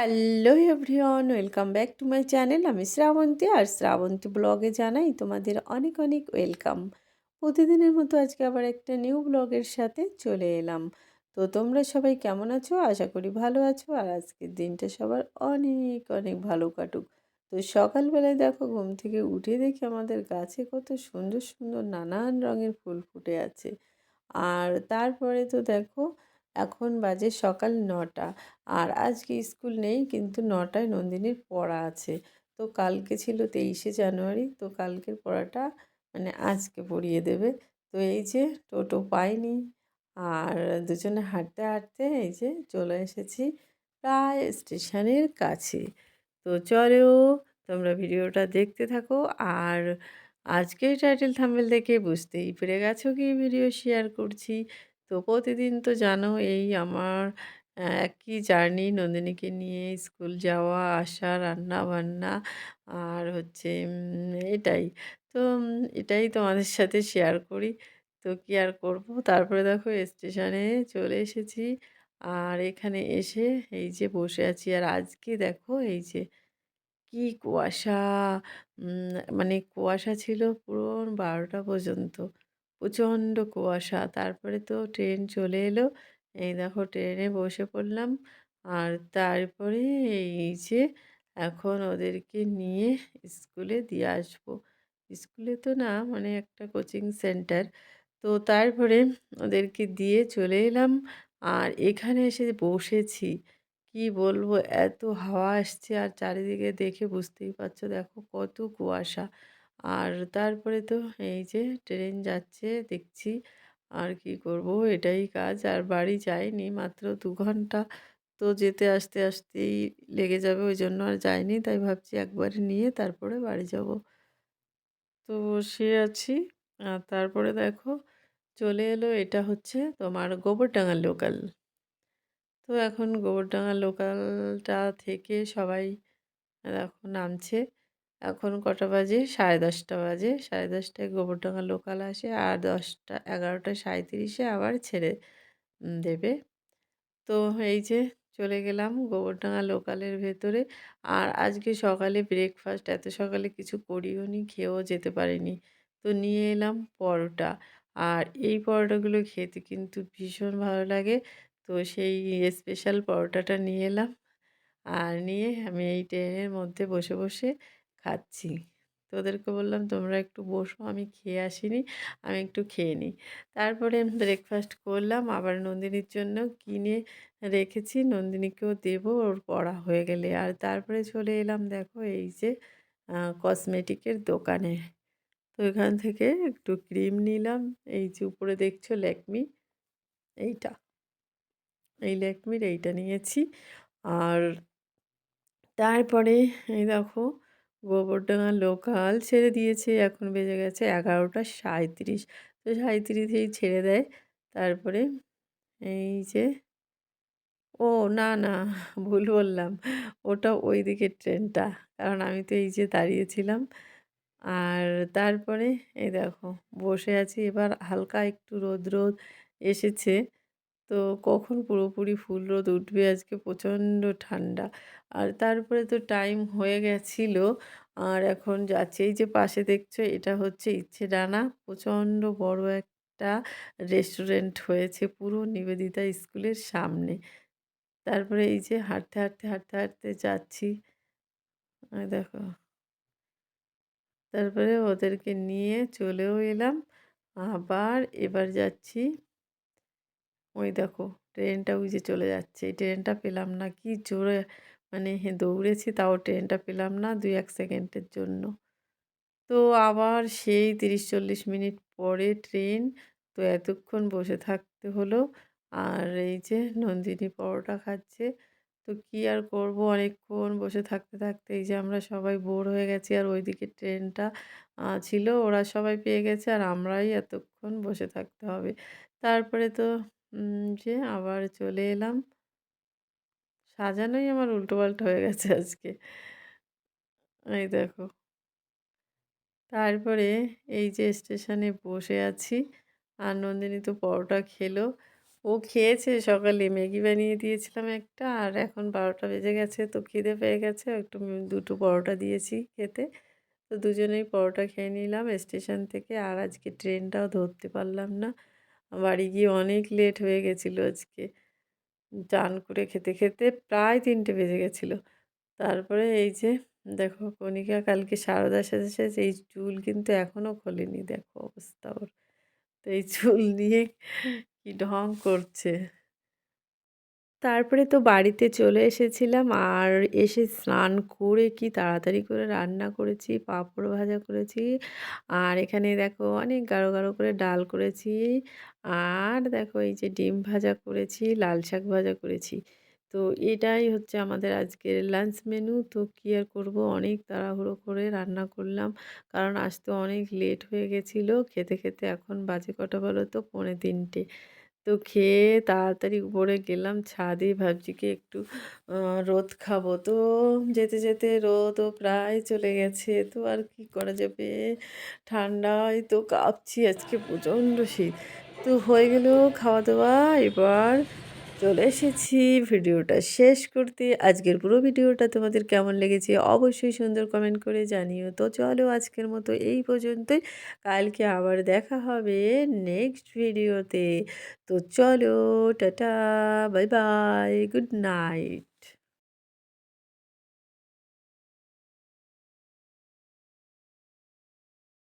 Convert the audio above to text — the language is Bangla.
Hello everyone, welcome back to my channel. আমি শ্রাবন্তী আর শ্রাবন্তী ব্লগে জানাই তোমাদের অনেক অনেক ওয়েলকাম। প্রতিদিনের মতো আজকে আবার একটা নিউ ব্লগের সাথে চলে এলাম। তো তোমরা সবাই কেমন আছো? আশা করি ভালো আছো। আর আজকের দিনটা সবার অনেক অনেক ভালো কাটুক। তো সকালবেলায় দেখো ঘুম থেকে উঠে দেখি আমাদের গাছে কত সুন্দর সুন্দর নানান রঙের ফুল ফুটে আছে। আর তারপরে তো দেখো এখন বাজে সকাল নটা। আর আজকে স্কুল নেই, কিন্তু নটায় নন্দিনীর পড়া আছে। তো কালকে ছিল তেইশে জানুয়ারি, তো কালকের পড়াটা মানে আজকে পড়িয়ে দেবে। তো এই যে টোটো পাইনি, আর দুজনে হাঁটতে হাঁটতে এই যে চলে এসেছি প্রায় স্টেশনের কাছে। তো চলেও তোমরা ভিডিওটা দেখতে থাকো। আর আজকের টাইটেল থাম্বেল দেখে বুঝতেই পেরে গেছো কি ভিডিও শেয়ার করছি। তো প্রতিদিন তো জানো এই আমার একই জার্নি নন্দিনীকে নিয়ে স্কুল যাওয়া, আসা, রান্না বান্না আর হচ্ছে এটাই। তো এটাই তোমাদের সাথে শেয়ার করি। তো কি আর করব? তারপরে দেখো স্টেশনে চলে এসেছি। আর এখানে এসে এই যে বসে আছি। আর আজকে দেখো এই যে কি কুয়াশা মানে কুয়াশা ছিল পুরো বারোটা পর্যন্ত। প্রচণ্ড কুয়াশা। তারপরে তো ট্রেন চলে এলো। এই দেখো ট্রেনে বসে পড়লাম। আর তারপরে এই যে এখন ওদেরকে নিয়ে স্কুলে দিয়ে আসব। স্কুলে তো না মানে একটা কোচিং সেন্টার। তো তারপরে ওদেরকে দিয়ে চলে এলাম। আর এখানে এসে বসেছি, কি বলব? এত হাওয়া আসছে। আর চারিদিকে দেখে বুঝতেই পারছ, দেখো কত কুয়াশা। আর তারপরে তো এই যে ট্রেন যাচ্ছে, দেখছি আর কি করব? এটাই কাজ। আর বাড়ি যাইনি মাত্র দু ঘণ্টা। তো যেতে আসতে আসতেই লেগে যাবে, ওই জন্য আর যাইনি। তাই ভাবছি একবারে নিয়ে তারপরে বাড়ি যাব। তো বসে আছি। আর তারপরে দেখো, চলে এলো এটা হচ্ছে তোমার গোবরডাঙ্গা লোকাল। তো এখন গোবরডাঙ্গা লোকালটা থেকে সবাই এখন নামছে। এখন কটা বাজে? সাড়ে দশটা বাজে। সাড়ে দশটায় গোবরডাঙ্গা লোকাল আসে আর দশটা এগারোটা সাঁইত্রিশে আবার ছেড়ে দেবে। তো এই যে চলে গেলাম গোবরডাঙ্গা লোকালের ভেতরে। আর আজকে সকালে ব্রেকফাস্ট এত সকালে কিছু করিও নি, খেয়েও যেতে পারিনি। তো নিয়ে এলাম পরোটা। আর এই পরোটাগুলো খেতে কিন্তু ভীষণ ভালো লাগে। তো সেই স্পেশাল পরোটাটা নিয়ে এলাম। আর নিয়ে আমি এই ট্রেনের মধ্যে বসে বসে খাচ্ছি। তো ওদেরকে বললাম, তোমরা একটু বসো, আমি খেয়ে আসিনি, আমি একটু খেয়ে নিই। তারপরে ব্রেকফাস্ট করলাম, আবার নন্দিনীর জন্য কিনে রেখেছি, নন্দিনীকেও দেবো, ওর পড়া হয়ে গেলে। আর তারপরে চলে এলাম, দেখো, এই যে কসমেটিকের দোকানে। তো এখান থেকে একটু ক্রিম নিলাম, এই যে, উপরে দেখছ ল্যাকমি, এইটা। এই ল্যাকমির এইটা নিয়েছি। আর তারপরে, এই দেখো গোবরডাঙ্গা লোকাল ছেড়ে দিয়েছে, এখন বেজে গেছে এগারোটা সাঁইত্রিশ। তো সাঁইত্রিশেই ছেড়ে দেয়। তারপরে এই যে ও না না, ভুল বললাম। ওটা ওই দিকের ট্রেনটা, কারণ আমি তো এই যে দাঁড়িয়েছিলাম। আর তারপরে এই দেখো, বসে আছি। এবার হালকা একটু রোদ রোদ এসেছে। তো কখন পুরোপুরি ফুল রোদ উঠবে? আজকে প্রচণ্ড ঠান্ডা। আর তারপরে তো টাইম হয়ে গেছিল। আর এখন যাচ্ছে। এই যে পাশে দেখছ, এটা হচ্ছে ইচ্ছে ডানা প্রচণ্ড বড় একটা রেস্টুরেন্ট হয়েছে পুরো নিবেদিতা স্কুলের সামনে। তারপরে এই যে হাঁটতে হাঁটতে হাঁটতে হাঁটতে যাচ্ছি। দেখো। তারপরে ওদেরকে নিয়ে চলেও এলাম। আবার এবার যাচ্ছি ওই দেখো, ট্রেনটা ওই যে চলে যাচ্ছে। এই ট্রেনটা পেলাম না, কি জোরে মানে দৌড়েছি, তাও ট্রেনটা পেলাম না দুই এক সেকেন্ডের জন্য। তো আবার সেই তিরিশ চল্লিশ মিনিট পরে ট্রেন তো এতক্ষণ বসে থাকতে হলো। আর এই যে নন্দিনী পরোটা খাচ্ছে, তো কী আর করব? অনেকক্ষণ বসে থাকতে থাকতে এই যে আমরা সবাই বোর হয়ে গেছি আর ওইদিকে ট্রেনটা ছিল, ওরা সবাই পেয়ে গেছে আর আমরাই এতক্ষণ বসে থাকতে হবে। তারপরে তো যে আবার চলে এলাম। সাজানোই আমার উল্টোপাল্টা হয়ে গেছে আজকে। এই দেখো। তারপরে এই যে স্টেশনে বসে আছি, আর নন্দিনী তো পরোটা খেলো। ও খেয়েছে সকালে, ম্যাগি বানিয়ে দিয়েছিলাম একটা, আর এখন ১২টা বেজে গেছে, তো খিদে পেয়ে গেছে। একটু দুটো পরোটা দিয়েছি খেতে। তো দুজনেই পরোটা খেয়ে নিলাম স্টেশন থেকে, আর আজকে ট্রেনটাও ধরতে পারলাম না। বাড়ি গিয়ে অনেক লেট হয়ে গেছিল আজকে। চান করে খেতে, খেতে প্রায় তিনটে বেজে গেছিল। তারপরে এই যে দেখো কণিকা কালকে সারদা সাথে এই চুল কিন্তু এখনও খোলেনি দেখো অবস্থা ওর। তো এই চুল নিয়ে কি ঢং করছে। তারপরে তো বাড়িতে চলে এসেছিলাম আর এসে স্নান করে কি তাড়াতাড়ি করে রান্না করেছি, পাঁপড় ভাজা করেছি। আর এখানে দেখো অনেক গাঢ়, গাঢ় করে ডাল করেছি। আর দেখো এই যে ডিম ভাজা করেছি, লাল শাক ভাজা করেছি। তো এটাই হচ্ছে আমাদের আজকের লাঞ্চ মেনু। তো কী আর করব অনেক তাড়াহুড়ো করে রান্না করলাম। কারণ আসতে অনেক লেট হয়ে গেছিল। খেতে, খেতে এখন বাজে কটা বলো তো? পৌনে ৩টে। তো খেয়ে তাড়াতাড়ি উপরে গেলাম ছাদে ভাবছি কি একটু রোদ খাব। তো যেতে, যেতে রোদও প্রায় চলে গেছে। তো আর কি করা যাবে? ঠান্ডায় তো কাঁপছি আজকে প্রচণ্ড শীত। তো হয়ে গেল খাওয়া-দাওয়া এবার চলে এসেছি ভিডিওটা শেষ করতে। আজকের পুরো ভিডিওটা তোমাদের কেমন লেগেছে অবশ্যই সুন্দর কমেন্ট করে জানিও। তো চলো আজকের মতো এই পর্যন্তই। কালকে আবার দেখা হবে নেক্সট ভিডিওতে। তো চলো tata, bye bye, good night.